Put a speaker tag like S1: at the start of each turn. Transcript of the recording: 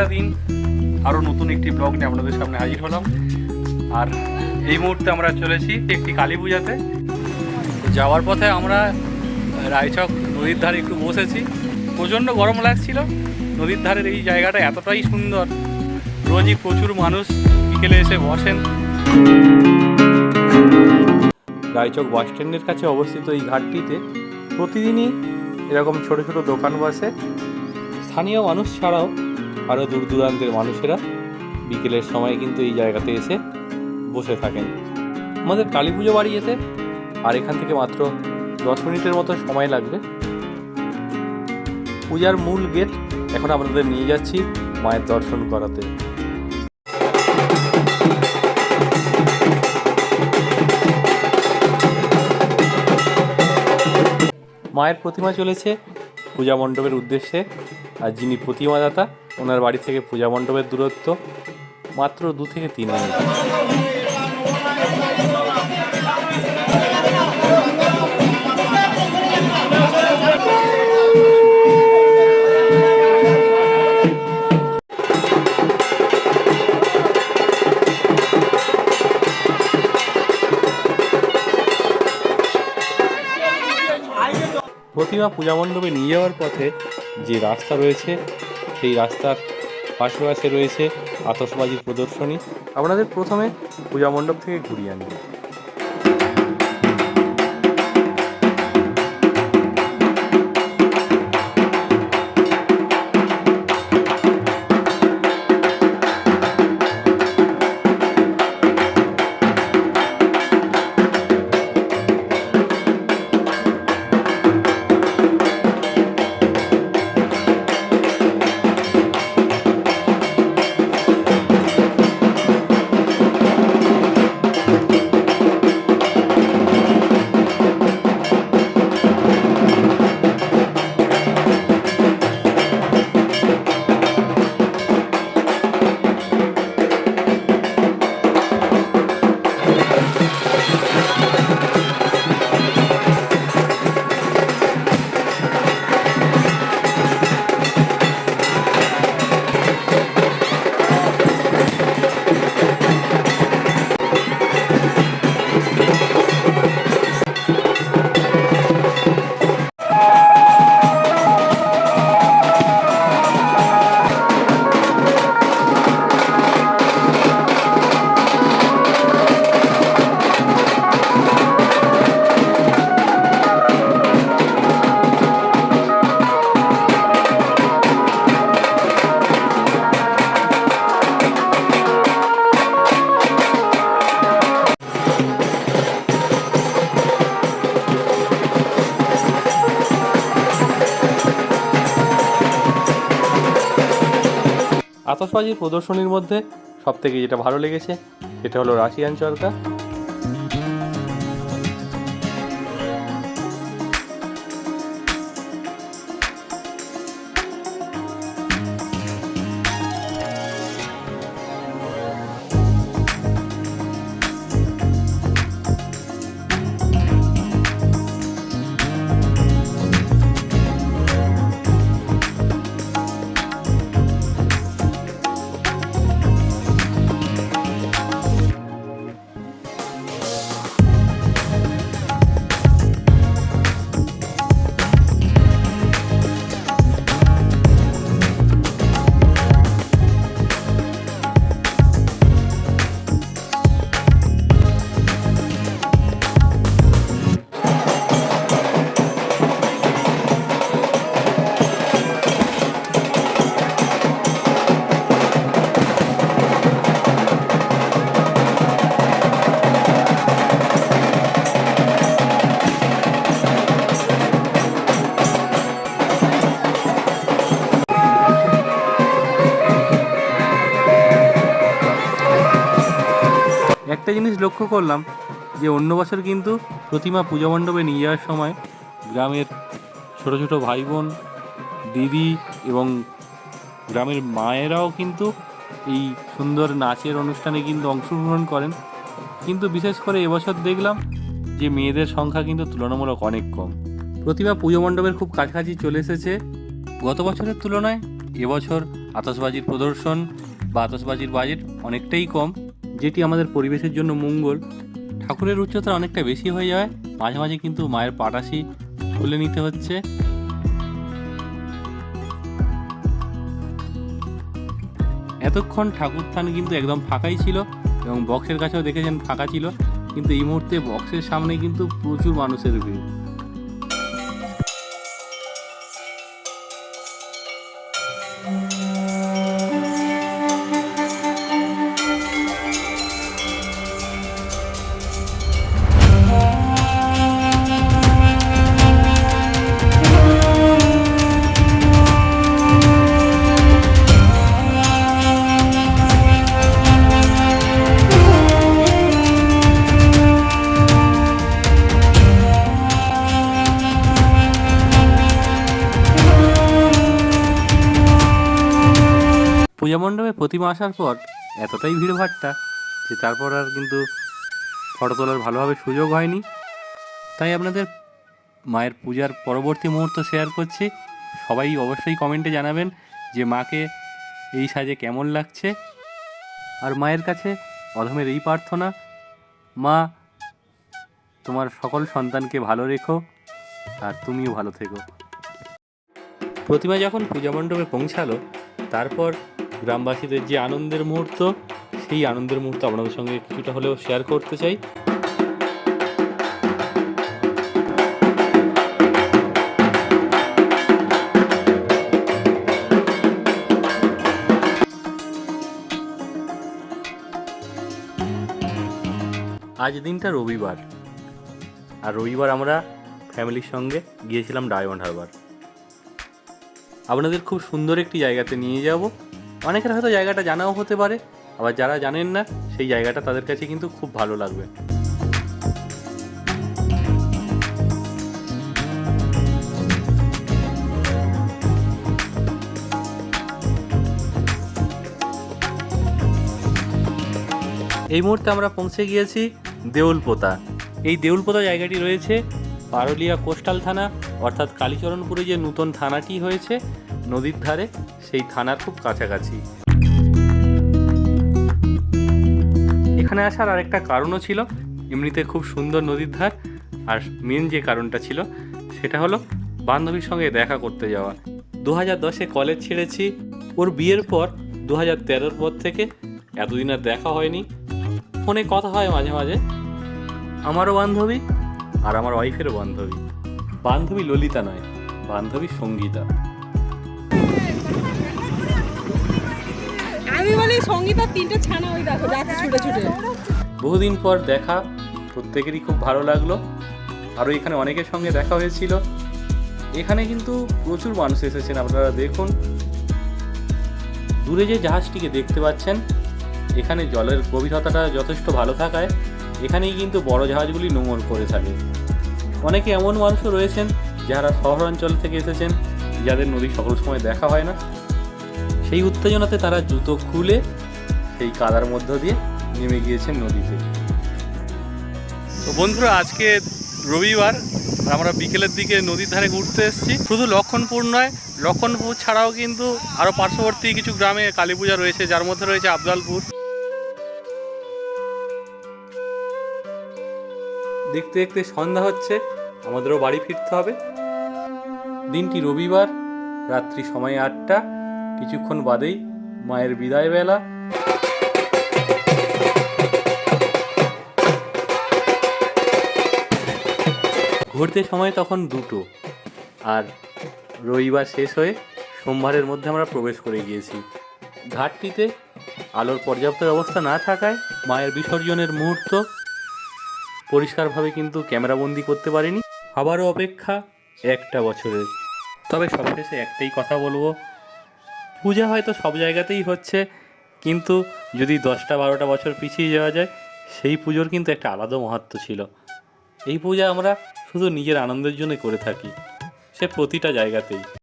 S1: একটা দিন আরও নতুন একটি ব্লগ নিয়ে আপনাদের সামনে হাজির হলাম। আর এই মুহূর্তে আমরা চলেছি একটি কালী পূজাতে। যাওয়ার পথে আমরা রায়চক নদীর ধারে একটু বসেছি। প্রচণ্ড গরম লাগছিল। নদীর ধারের এই জায়গাটা এতটাই সুন্দর। রোজই প্রচুর মানুষ বিকেলে এসে বসেন। রায়চক বাস স্ট্যান্ডের কাছে অবস্থিত এই ঘাটটিতে প্রতিদিনই এরকম ছোট ছোট দোকান বসে। স্থানীয় মানুষ ছাড়াও আরও দূর দূরান্তের মানুষেরা বিকেলের সময় কিন্তু এই জায়গাতে এসে বসে থাকেন। আমাদের কালী পুজো বাড়ি যেতে আর এখান থেকে মাত্র দশ মিনিটের মতো সময় লাগবে। পূজার মূল গেট এখন আপনাদের নিয়ে যাচ্ছি মায়ের দর্শন করাতে। মায়ের প্রতিমা চলেছে পূজা মণ্ডপের উদ্দেশ্যে। আর যিনি প্রতিমাদাতা, ওনার বাড়ি থেকে পূজা মণ্ডপের দূরত্ব মাত্র দু থেকে তিন মিনিট। প্রতিমা পূজা মণ্ডপে নিয়ে যাওয়ার পথে যে রাস্তা রয়েছে, সেই রাস্তার পাশে পাশে রয়েছে আতসবাজির প্রদর্শনী। আপনাদের প্রথমে পূজা মণ্ডপ থেকে ঘুরিয়ে আনবে আতসবাজির প্রদর্শনীর মধ্যে সবথেকে যেটা ভালো লেগেছে সেটা হলো রাশিয়ান চরকা। লক্ষ্য করলাম যে অন্য বছর কিন্তু প্রতিমা পূজা মণ্ডপে নিয়ে যাওয়ার সময় গ্রামের ছোট ছোট ভাই বোন দিদি এবং গ্রামের মায়েরাও কিন্তু এই সুন্দর নাচের অনুষ্ঠানে কিন্তু অংশগ্রহণ করেন। কিন্তু বিশেষ করে এবছর দেখলাম যে মেয়েদের সংখ্যা কিন্তু তুলনামূলক অনেক কম। প্রতিমা পুজো মণ্ডপের খুব কাছাকাছি চলে এসেছে। গত বছরের তুলনায় এবছর আতশবাজির প্রদর্শন বা আতশবাজির বাজেট অনেকটাই কম। যেটি আমাদের পরিবেশের জন্য মঙ্গল। ঠাকুরের উচ্চতা অনেকটা বেশি হয়ে যায় মাঝে মাঝে কিন্তু মায়ের পাটাশি খুলে নিতে হচ্ছে। এতক্ষণ ঠাকুরথান কিন্তু একদম ফাঁকাই ছিল এবং বক্সের কাছেও দেখেছেন ফাঁকা ছিল। কিন্তু এই মুহূর্তে বক্সের সামনে কিন্তু প্রচুর মানুষের ভিড়। পূজা মণ্ডপে প্রতিমা আসার পর এতটাই ভিড়ভাট্টা যে তারপর আর কিন্তু ফটো তোলার ভালোভাবে সুযোগ হয়নি। তাই আপনাদের মায়ের পূজার পরবর্তী মুহূর্ত শেয়ার করছি। সবাই অবশ্যই কমেন্টে জানাবেন যে মাকে এই সাজে কেমন লাগছে। আর মায়ের কাছে অধমের এই প্রার্থনা, মা, তোমার সকল সন্তানকে ভালো রেখো আর তুমিও ভালো থেকো। প্রতিমা যখন পূজা মণ্ডপে পৌঁছালো, তারপর গ্রামবাসীদের যে আনন্দের মুহূর্ত, সেই আনন্দের মুহূর্ত আপনাদের সঙ্গে কিছুটা হলেও শেয়ার করতে চাই। আজ দিনটা রবিবার। আর রবিবার আমরা ফ্যামিলির সঙ্গে গিয়েছিলাম ডায়মন্ড হারবার। আপনাদের খুব সুন্দর একটি জায়গাতে নিয়ে যাব। অনেকের হয়তো জায়গাটা জানাও হতে পারে, আবার যারা জানেন না, সেই জায়গাটা তাদের কাছে কিন্তু খুব ভালো লাগবে। এই মুহূর্তে আমরা পৌঁছে গিয়েছি দেউলপোতা। এই দেউলপোতা জায়গাটি রয়েছে পারুলিয়া কোস্টাল থানা, অর্থাৎ কালীচরণপুরে যে নূতন থানাটি হয়েছে নদীর ধারে, সেই থানার খুব কাছাকাছি। এখানে আসার আরেকটা কারণও ছিল, এমনিতে খুব সুন্দর নদীর ধার। আর মেন যে কারণটা ছিল, সেটা হলো বান্ধবীর সঙ্গে দেখা করতে যাওয়া। দু হাজার দশে কলেজ ছেড়েছি, ওর বিয়ের পর দু হাজার তেরোর পর থেকে এতদিন আর দেখা হয়নি। ফোনে কথা হয় মাঝে মাঝে। আমারও বান্ধবী, আর আমার ওয়াইফেরও বান্ধবী। বান্ধবী ললিতা নয়, বান্ধবী সঙ্গীতা।
S2: আমি বলি সঙ্গীতার তিনটে ছানা ওই দেখো, যাচ্ছে ছুটে ছুটে।
S1: বহুদিন পর দেখা, প্রত্যেকেরই খুব ভালো লাগল। আরও এখানে অনেকের সঙ্গে দেখা হয়েছিল। এখানে কিন্তু প্রচুর মানুষ এসেছেন, আপনারা দেখুন। দূরে যে জাহাজটিকে দেখতে পাচ্ছেন, এখানে জলের গভীরতাটা যথেষ্ট ভালো থাকায়, এখানেই কিন্তু বড় জাহাজগুলি নোঙর করে থাকে। অনেকে এমন মানুষও রয়েছেন, যারা শহরাঞ্চল থেকে এসেছেন, যাদের নদী সকল সময় দেখা হয় না। সেই উত্তেজনাতে তারা জুতো খুলে সেই কাদার মধ্য দিয়ে নেমে গিয়েছেন নদীতে। তো বন্ধুরা আজকে রবিবার আমরা বিকেলের দিকে নদীর ধারে ঘুরতে এসেছি। শুধু লক্ষণপুর নয় লক্ষণপুর ছাড়াও কিন্তু আরও পার্শ্ববর্তী কিছু গ্রামে কালী পূজা রয়েছে যার মধ্যে রয়েছে আবদালপুর। দেখতে দেখতে সন্ধ্যা হচ্ছে আমাদেরও বাড়ি ফিরতে হবে। দিনটি রবিবার রাত্রি সময় আটটা। কিছুক্ষণ বাদেই মায়ের বিদায় বেলা। ঘুরতে সময় তখন দুটো। আর রবিবার শেষ হয়ে সোমবারের মধ্যে আমরা প্রবেশ করে গিয়েছি। ঘাটটিতে আলোর পর্যাপ্ত ব্যবস্থা না থাকায় মায়ের বিসর্জনের মুহূর্ত পরিষ্কারভাবে কিন্তু ক্যামেরাবন্দি করতে পারিনি। আবারও অপেক্ষা একটা বছরের। তবে সবশেষে একটাই কথা বলব পূজা হয়তো সব জায়গাতেই হচ্ছে, কিন্তু যদি দশটা, বারোটা বছর পিছিয়ে যাওয়া যায়, সেই পুজোর কিন্তু একটা আলাদা মাহাত্ম্য ছিল। এই পূজা আমরা শুধু নিজের আনন্দের জন্য করে থাকি, সে প্রতিটা জায়গাতেই।